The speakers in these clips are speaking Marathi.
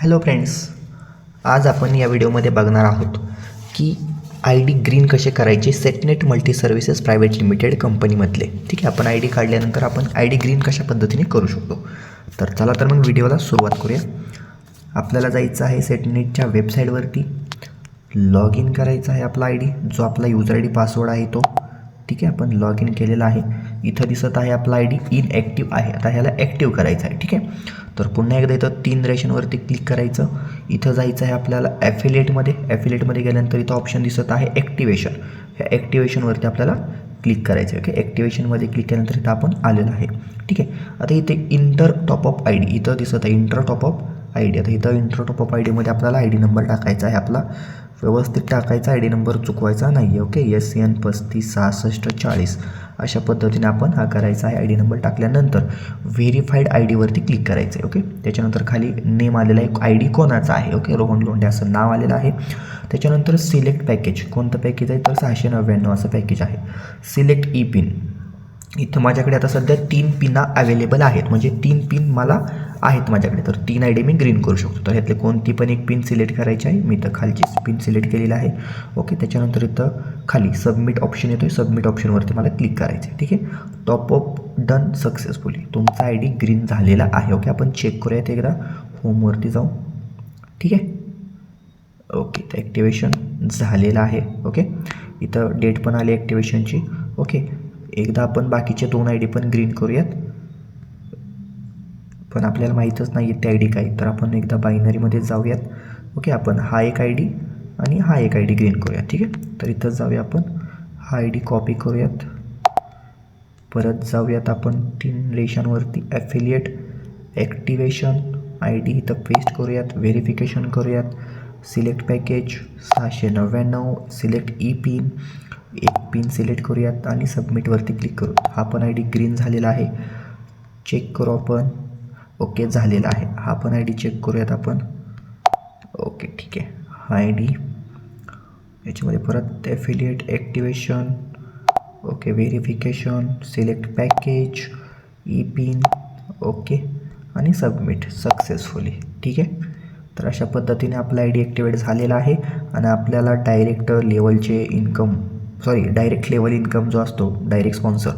हॅलो फ्रेंड्स आज आपण या व्हिडिओमध्ये बघणार आहोत की आय डी ग्रीन कसे करायचे? Setnet multi services private limited कंपनीमधले ठीक आहे आपण आय डी काढल्यानंतर आपण आय डी ग्रीन कशा पद्धतीने करू शकतो? तर चला तर मग व्हिडिओला सुरुवात करूया. आपल्याला जायचं आहे सेटनेटच्या वेबसाईटवरती लॉग इन करायचा आहे आपला आय डी जो आपला युजर आय डी पासवर्ड आहे तो. ठीक आहे आपण लॉग इन केलेला आहे. इथं दिसत आहे आपला आय डी इनॲक्टिव्ह आहे. आता ह्याला ॲक्टिव्ह करायचं आहे. ठीक आहे? तर पुन्हा एकदा इथं तीन रेशनवरती क्लिक करायचं. इथं जायचं आहे आपल्याला ॲफिलेटमध्ये ॲफिलेटमध्ये गेल्यानंतर इथं ऑप्शन दिसत आहे ॲक्टिवेशन ह्या ॲक्टिवेशनवरती आपल्याला क्लिक करायचं आहे. ओके? ॲक्टिवेशनमध्ये क्लिक केल्यानंतर इथं आपण आलेलं आहे. ठीक आहे? आता इथे इंटर टॉपअप आय डी इथं दिसत आहे इंटर टॉपअप आय डी आता इथं इंटर टॉपअप आय डीमध्ये आपल्याला आय डी नंबर टाकायचा आहे आपला. व्यवस्थित टाकायचा आय डी नंबर चुकवायचा नाही ओके? एस एन पस्तीस सहासष्ट चाळीस. अशा पद्धतीने आपण हा करायचा आहे आय डी नंबर टाकल्यानंतर व्हेरीफाईड आय डीवरती क्लिक करायचं आहे ओके? त्याच्यानंतर खाली नेम आलेला आहे आय डी कोणाचा आहे ओके? रोहन लोंढे असं नाव आलेलं आहे. त्याच्यानंतर सिलेक्ट पॅकेज. कोणतं पॅकेज आहे? तर सहाशे नव्याण्णव असं पॅकेज आहे. Select E pin. इथं माझ्याकडे आता सध्या तीन पिना अवेलेबल आहेत. म्हणजे तीन पिन मला आहेत माझ्याकडे. तर तीन आय डी मी ग्रीन करू शकतो. तर ह्यातले कोणती पण एक पिन सिलेक्ट करायची आहे. मी इथं खालची पिन सिलेक्ट केलेली आहे. ओके त्याच्यानंतर इथं खाली सबमिट ऑप्शन येतो आहे सबमिट ऑप्शनवरती मला क्लिक करायचं आहे. ठीक आहे? टॉपअप डन सक्सेसफुली तुमचा आय डी ग्रीन झालेला आहे. ओके आपण चेक करूयात एकदा. होमवरती जाऊ ठीक आहे? ओके तर ॲक्टिवेशन झालेलं आहे. ओके इथं डेट पण आली ॲक्टिवेशनची ओके एकदा आपण बाकीचे दोन आय डी पण ग्रीन करूयात. पण आपल्याला माहीतच नाही आहे ते आय डी काय तर आपण एकदा बायनरीमध्ये जाऊयात. ओके आपण हा एक आय डी आणि हा एक आय डी ग्रीन करूयात ठीक आहे? तर इथं जाऊया आपण. हा आय डी कॉपी करूयात. परत जाऊयात आपण तीन रेषांवरती ॲफिलिएट ॲक्टिवेशन आय डी इथं पेस्ट करूयात व्हेरिफिकेशन करूयात. सिलेक्ट पॅकेज सहाशे नव्याण्णव सिलेक्ट ई पिन एक पिन सिलेक्ट करूयात आणि सबमिटवरती क्लिक करू. हा पण आय डी ग्रीन झालेला आहे. चेक करू आपण. ओके झालेला आहे. हा पण आय डी चेक करूयात आपण. ओके ठीक आहे. हा आय डी. याच्यामध्ये परत affiliate activation okay verification select package E pin okay. आणि सबमिट सक्सेसफुली ठीक आहे? तर अशा पद्धतीने आपला आय डी ॲक्टिवेट झालेला आहे आणि आपल्याला डायरेक्ट लेवलचे income sorry direct level income जो असतो डायरेक्ट स्पॉन्सर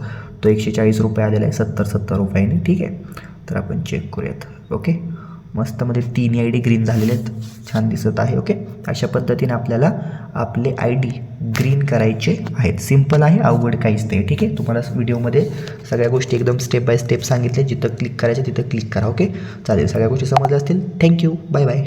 तो एकशे चाळीस रुपये आलेला आहे सत्तर सत्तर रुपयाने. ठीक आहे? तर आपण चेक करूयात. ओके मस्तमध्ये तीन आय डी ग्रीन झालेले आहेत. छान दिसत आहे ओके अशा पद्धतीने आपल्याला आपले आय डी ग्रीन करायचे आहेत. सिंपल आहे अवघड काहीच नाही ठीक आहे? तुम्हाला व्हिडिओमध्ये सगळ्या गोष्टी एकदम स्टेप बाय स्टेप सांगितले जिथं क्लिक करायचं तिथं क्लिक करा ओके चालेल सगळ्या गोष्टी समजल्या असतील. Thank you bye bye